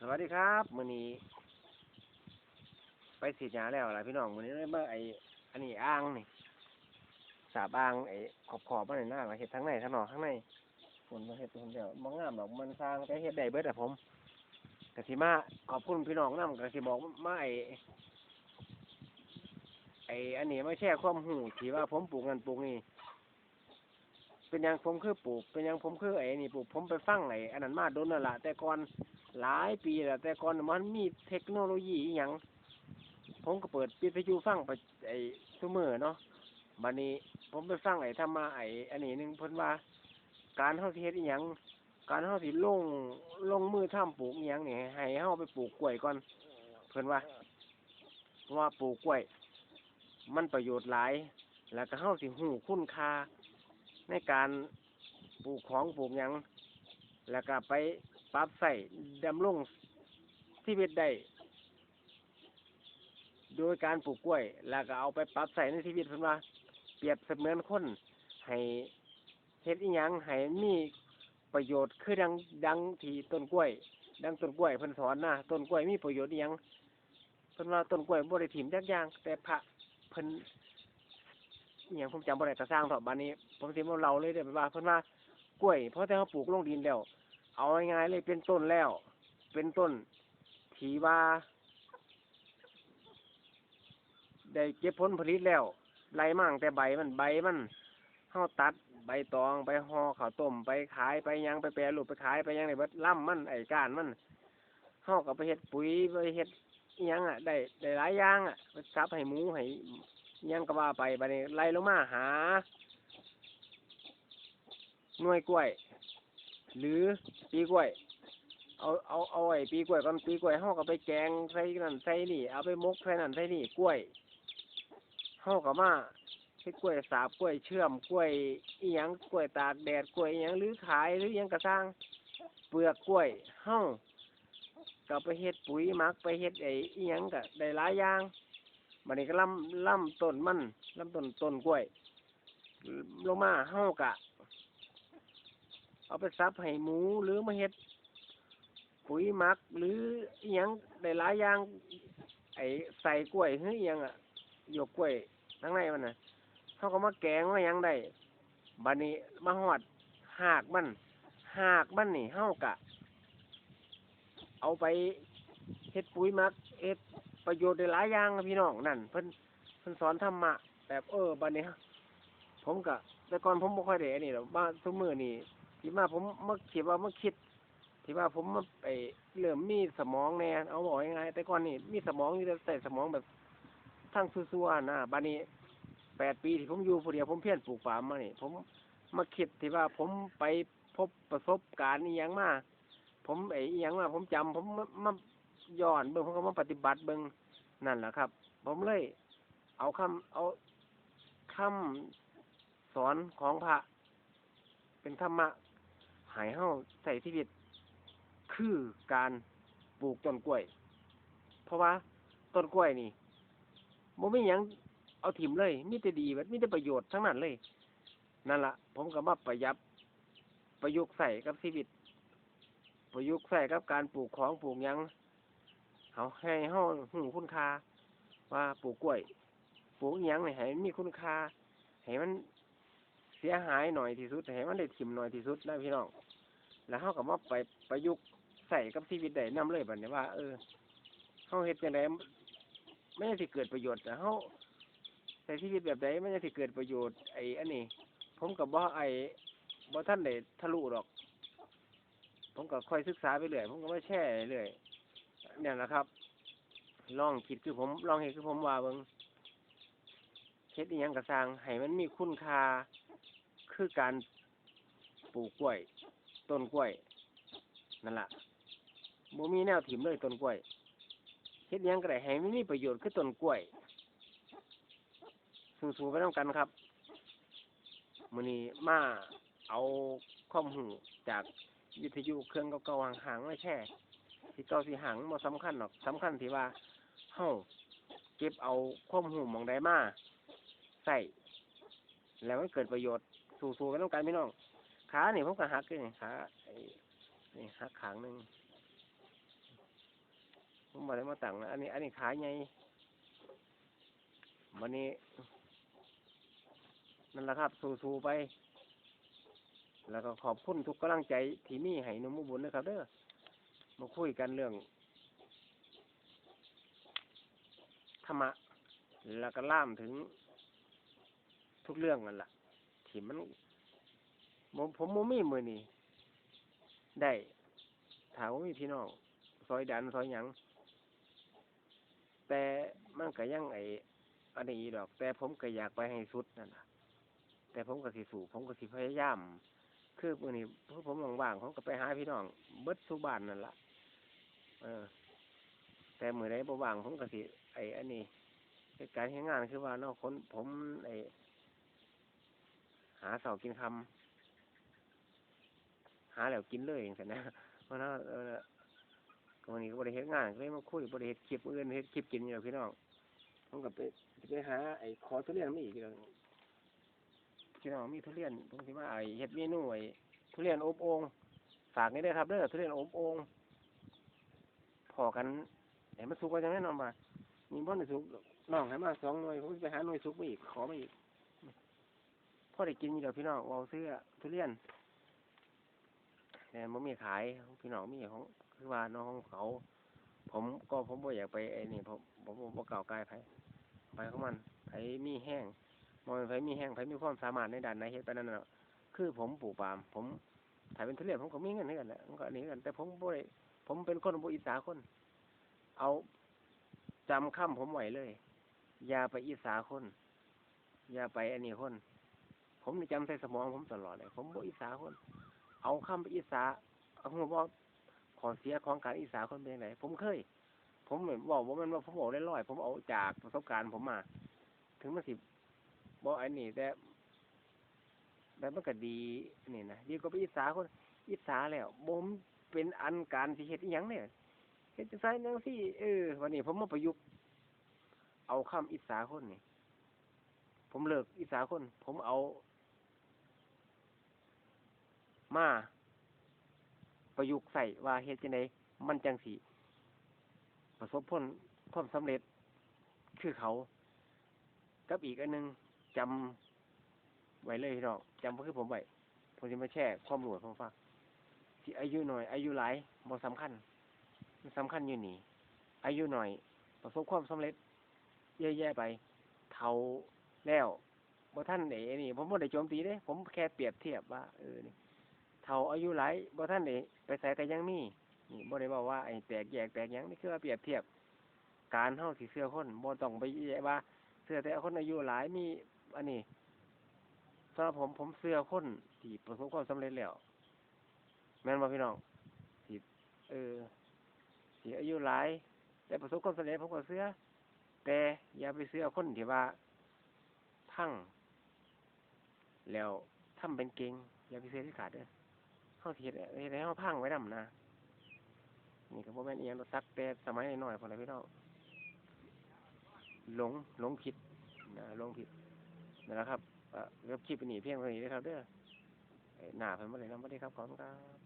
สวัสดีครับมื้อนี้ ไปฉีดยาแล้วล่ะพี่น้องมื้อนี้เลยมาไอ้อันนี้อ่างนี่สาบอ่างไอ้ขอบขอบมันนี่น่าเฮ็ดทั้งในทั้งนอกทั้งในฝนมาเฮ็ดผมเดียวบ่งามดอกมันสร้างแต่เฮ็ดได้เบิดอะผมกสิมาขอบคุณพี่น้องนำกสิบอกมาไอ้ไอ้อันนี้ไมาแชร์ความรู้ที่ว่าผมปลูกนั่นปลูกนี่เป็นยังผมคือปลูก เป็นยังผมคือไอ้นี่ปลูก ผมไปฟังไอ้อันนั้นมาโดนนั่นล่ะแต่ก่อน หลายปีแล้วแต่ก่อนมันมีเทคโนโลยีอหยังผมก็เปิดวิทยุฟังไปไอ้ซุมือเนาะบัดนี้ผมไปฟังไอ้ธรรมะไอ้อันนี้หนึ่งเพิ่นว่า การเฮาสิเฮ็ดอีหยังการเฮาสิลงลงมือทำปลูกอีหยังนี่ให้เฮาไปปลูกกล้วยก่อน เพิ่นว่าว่าปลูกกล้วย มันประโยชน์หลาย แล้วก็เฮาสิฮู้คุณค่าในการปลูกของปลูกหยังแล้วก็ไป ปรับใส่ดำรงชีวิตได้โดยการปลูกกล้วย แล้วก็เอาไปปรับใส่ในชีวิตเพิ่นว่า เปรียบเสมือนคนให้เฮ็ดอีหยังให้มีประโยชน์คือดังดังที่ต้นกล้วย ดังต้นกล้วยเพิ่นสอนนะต้นกล้วยมีประโยชน์อีหยังเพิ่นว่าต้นกล้วยบ่ได้ถิ่มจักอย่างแต่พระเพิ่นอีหยังผมจำบ่ได้ก็สร้างเถอะบัดนี้ ผมสิมาเล่าเลยเด้อว่าเพิ่นว่ากล้วยเพราะแต่เขาปลูกลงดินแล้ว เอาง่ายๆเลยเป็นต้นแล้ว เป็นต้นถีว่าได้เก็บผลผลิตแล้วไรมั่งแต่ใบมันใบมันเฮาตัดใบตองไปห่อข้าวต้มไปขายไปยังไปแปรรูปไปขายไปยังในบิดล่ำมันไอ้ก้านมันเฮาก็ไปเฮ็ดปุ๋ยไปเฮ็ดยังอะได้ได้หลายอย่างอะไปซับให้หมูให้ยังก็ว่าไปบัดนี้ไล่ลงมาหาหน่วยกล้วย หรือปีกล้วย เอาเอาเอาไอ้ปีกล้วยก่อนปีกล้วยเฮาก็ไปแกงใส่นั่นใส่นี่ เอาไปมกใส่นั่นใส่นี่กล้วยเฮาก็มาเฮ็ดกล้วยสาบกล้วยเชื่อมกล้วยอีหยังกล้วยตากแดดกล้วยอีหยังหรือขายหรืออิหยังกระสร้างเปลือกกล้วยเฮาก็ไปเฮ็ดปุ๋ยมักไปเฮ็ดไอ้อีหยังก็ได้หลายอย่างบัดนี้ก็ลำลำต้นมันลำต้นต้นกล้วยลงมาเฮากะ เอาไปซับให้หมูหรือมาเฮ็ดปุ๋ยหมัก หรืออหยังได้หลายอย่าง ไอ้ใส่กล้วยหรืออหยังอะหยกกล้วยทั้งในมันน่ะเขาก็มาแกงมาหยังได้บัดนี้มาหอดหากมันหากมันนี่เฮากะ เอาไปเฮ็ดปุ๋ยหมักเฮ็ดประโยชน์ได้หลายอย่างพี่น้องนั่น เพิ่นเพิ่นสอนธรรมะแบบเออบัดนี้ผมกะแต่ก่อนผมบ่ค่อยได้อันนี้หรอกมาทุมื้อนี่ ที่มาผมมาคิดว่ามาคิด ที่ว่าผมมาไปเริ่มมีสมองแน่เอาบอกยังไงแต่ก่อนนี่มีสมองอยู่แต่ใส่สมองแบบทั้งซัวๆนะบัดนี้แปดปีที่ผมอยู่ผู้เดียวผมเพี้ยนปลูกป่ามานี่ผมมาคิดที่ว่าผมไปพบประสบการณ์อีหยังมาผมไอ้อีหยังมาผมจำผมมาย้อนเบิ่งผมก็มาปฏิบัติเบิ่งนั่นแหละครับ ผมเลย เอาคำเอาคำสอนของพระ เป็นธรรมะ ใหายเฮาใส่ชีวิต คือการปลูกต้นกล้วย เพราะว่าต้นกล้วยนี่บ่มีหยังเอาถิ่มเลยมีแต่ดีเบิดมีแต่ประโยชน์ทั้งนั้นเลย นั่นละผมก็มาประยับประยุกต์ใส่กับชีวิต ประยุกต์ใส่กับการปลูกของปลูกยังเฮาให้เฮาหูคุณค่าว่าปลูกกล้วย ปลูกยังนี่ให้มันมีคุณค่าให้มัน เสียหายหน่อยที่สุดให้มันได้ถิ่มหน่อยที่สุดนะพี่น้องแล้วเขาก็มาไปประยุกต์ใส่กับชีวิตได้นำเลยแบัดนี้ว่า เออเขาเฮ็ดจังไดไม่ได้สิเกิดประโยชน์แต่เขาใส่ชีวิตแบบใดไม่ได้สิเกิดประโยชน์ไอ้อันนี้ ผมกับบ่ไอ้บ่ท่านได้ทะลุหรอก ผมก็ค่อยศึกษาไปเรื่อยผมก็ไมาแช่เรื่อยเนี่ยแหละครับ ลองคิดคือผมลองเห็นคือผมว่าเบิ่ง ฮ็ดอีหยังกระสร้างให้มันมีคุณค่าคือการปลูกกล้วย ต้นกล้วยนั่นล่ะบ่มีแนวถิ่มเลยต้นกล้วยเฮ็ดหยังก็ได้ให้มันมีประโยชน์คือต้นกล้วย สู้ๆไปนำกันครับมื้อนี้มาเอาความรู้จากวิทยุเครื่องเก่าๆห่างๆมาแช่ที่เก่าสิห่างบ่สำคัญหรอกสำคัญที่ว่าเฮาเก็บเอาความรู้หมองใดมา ใส่แล้วมันเกิดประโยชน์สู้ๆกันต้องการพี่น้องขาเนี่ยผมก็หักเลยนี่ขาไอ้นี่หักขางหนึ่งผมบ่ได้มาตั้งนะอันนี้ อันนี้ขายไงวันนี้นั่นแหละครับ สู้ๆไป แล้วก็ขอบคุณทุกกำลังใจที่มีให้นุ่มอุบุญนะครับเด้อมาคุยกันเรื่องธรรมะแล้วก็ล่ามถึง ทุกเรื่องนั่นแหละที่มันผมผมบ่มีมือนี่ได้ถามว่ามีพี่น้องซอยดันซอยหยัง แต่มันก็ยังไออันนี้ดอก แต่ผมก็อยากไปให้สุดนั่นล่ะแต่ผมก็สิสู้ผมก็สิพยายาม คือมือนี้พวกผมว่างๆผมก็ไปหาพี่น้องเบิดสุบานนั่นละเออ แต่มือใดบ่ว่างผมก็สิไออันนี้การณ์เหตุงานคือว่าเนาะคนผมไอาเสากินคำหาแล้วกินเลยอย่างนั้นนะเพราะนั้นวันนี้ก็บริเหตุงานเลยมาคุยบริเหตุคลิปอื่นเฮ็ดคลิปกินอยู่พี่น้องผมก็ไปไปหาไอ้คอทุเรียนมาอีกแล้วพี่น้องมีทุเรียนผมสิมาไอ้เฮ็ดเมนูไอ้ทุเรียนอบองฝากนี่ได้ครับเด้อทุเรียนอบองพอกันให้มันสุกไว้จังแน่นอนว่ามีบ่ได้สุกน้องให้มาสองหน่วยผมไปหาหน่วยสุกมาอีกขอมาอีก พอได้กินอยู่เดียวพี่น้องเอาซื้อทุเรียนแต่มันมีขายพี่น้องมีของคือว่าน้องของเขา ผมก็ผมบ่อยากไปไอ้นี่ผมผมบ่เก่ากายไผไปของมันไผมีแห้งมองไผมีแห้งไผมีความสามารถในด้านไหนเฮ็ดไปนั่นน่ะคือผมปลูกปาล์มผมถ้ายเป็นทุเรียนผมก็มีเงินให้กันแหละมันก็อันนี้กัน แต่ผมบ่ได้ผมเป็นคนบ่อิจฉาคน เอาจำคำผมไว้เลย อย่าไปอิจฉาคน อย่าไปอันนี้คน ผมนี่จำใส่สมองผมตลอดเลย ผมบ่อิจฉาคน เอาคำไปอิสาเอาหัวบอกขอเสียของการอิสาคนเป็นไงผมเคย ผมเหมือนบอกว่ามันว่าผมบอกได้ร้อยๆผมเอาจากประสบการณ์ผมมา ถึงมันสิบบอกไอ้นี่แต่แต่มันก็ดีนี่นะดีกว่าไปอิสาคนอิสาแล้วผมเป็นอันการที่เฮ็ดอหยังเนี่ยเฮ็ดจะใส่ยังสิเออวันนี้ผมมาประยุกต์เอาคำอิสาคนนี่ผมเลิกอิสาคน ผมเอา มาประยุกต์ใส่ว่าเฮ็ดจังไดมันจังสีประสบผลความสำเร็จคือเขา กับอีกอันหนึงจำไว้เลยพี่น้องจำคือผมไว้ผมจะมาแชร์ความรู้ให้ผมฟังที่อายุหน่อย อายุหลายบ่สำคัญมันสำคัญอยู่นี่อายุหน่อย ประสบความสำเร็จเยอะแยะไปเท่าแล้วบ่ท่านเอ๋นี่ ผมบ่ได้โจมตีเด้ผมแค่เปรียบเทียบว่าเออนี่ เท่าอายุหลายบ่ท่านได้ไปใส่ก็ยังมีนี่บ่ได้บอกว่าไอ้แตกแยกแตกหยังนี่คือว่าเปรียบเทียบ การเฮาสิเสื้อคนบ่ต้องไปแยกว่าเสื้อแต่คนอายุหลายมี อันนี้สำหรับผมผมเสื้อคนที่ประสบความสำเร็จแล้วแม่นบ่พี่น้องที่เออที่อายุหลายแต่ประสบความสำเร็จผมก็เสื้อแต่อย่าไปเสื้อคนที่ว่าพังแล้วทำเป็นเก่งอย่าไปเสื้อที่ขาดเด้อ เขาเห็ดเฮ็ดให้เขาพังไว้ดำนะนี่ก็บ่แม่นอียงดอกสักแต่สมัยน้อยๆพอแล้วพี่น้องหลงหลงผิดนะหลงผิดนั่แหละครับเอ่อเว็บคลิปนี้เพียงเท่านี้เด้ครับเด้อเอ้ยหน้าเพิ่นบ่ได้นำบ่ได้ครับขอบคุณครับ